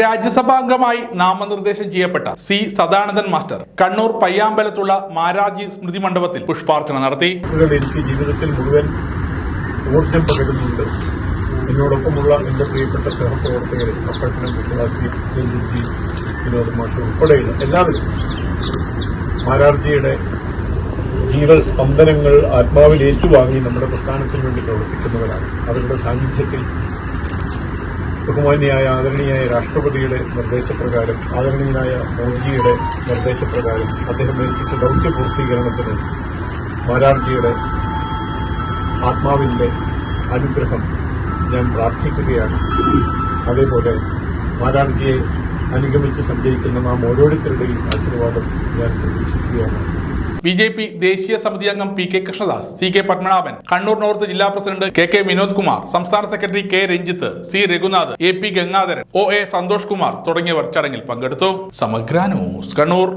രാജ്യസഭാംഗമായി നാമനിർദ്ദേശം ചെയ്യപ്പെട്ട C Sadanandan master Kannur പയ്യാമ്പലത്തുള്ള മാരാജി സ്മൃതി മണ്ഡപത്തിൽ പുഷ്പാർച്ചന നടത്തി. എനിക്ക് ജീവിതത്തിൽ മുഴുവൻ ഊർജം പകരുന്നുണ്ട്. എന്നോടൊപ്പമുള്ള എന്റെ പ്രിയപ്പെട്ട സഹപ്രവർത്തകരെ അപ്പട്ടണം വിശ്വാസി രഞ്ജിത്ജി വിനോദ് മാഷ ഉൾപ്പെടെയുള്ള എല്ലാവരും മാരാർജിയുടെ ജീവൻ സ്പന്ദനങ്ങൾ ആത്മാവിൽ ഏറ്റുവാങ്ങി നമ്മുടെ പ്രസ്ഥാനത്തിന് വേണ്ടി പ്രവർത്തിക്കുന്നവരാണ്. അവരുടെ സാന്നിധ്യത്തിൽ ബഹുമാന്യായ ആദരണീയായ രാഷ്ട്രപതിയുടെ നിർദ്ദേശപ്രകാരം ആദരണീയനായ മോദിജിയുടെ നിർദ്ദേശപ്രകാരം അദ്ദേഹം ഏൽപ്പിച്ച ദൌത്യ പൂർത്തീകരണത്തിന് മാരാർജിയുടെ ആത്മാവിന്റെ അനുഗ്രഹം ഞാൻ പ്രാർത്ഥിക്കുകയാണ്. അതേപോലെ മാരാർജിയെ അനുഗമിച്ച് സഞ്ചരിക്കുന്ന നാം ഓരോരുത്തരുടെയും ആശീർവാദം ഞാൻ പ്രതീക്ഷിക്കുകയാണ്. ബി ജെ പി ദേശീയ സമിതി അംഗം P K Krishnadas C K Padmanabhan Kannur north ജില്ലാ president K K Vinod Kumar സംസ്ഥാന secretary K Ranjith C Raghunath A P Gangadharan O A Santhosh Kumar തുടങ്ങിയവർ ചടങ്ങിൽ പങ്കെടുത്തു. സമഗ്ര ന്യൂസ് കണ്ണൂർ.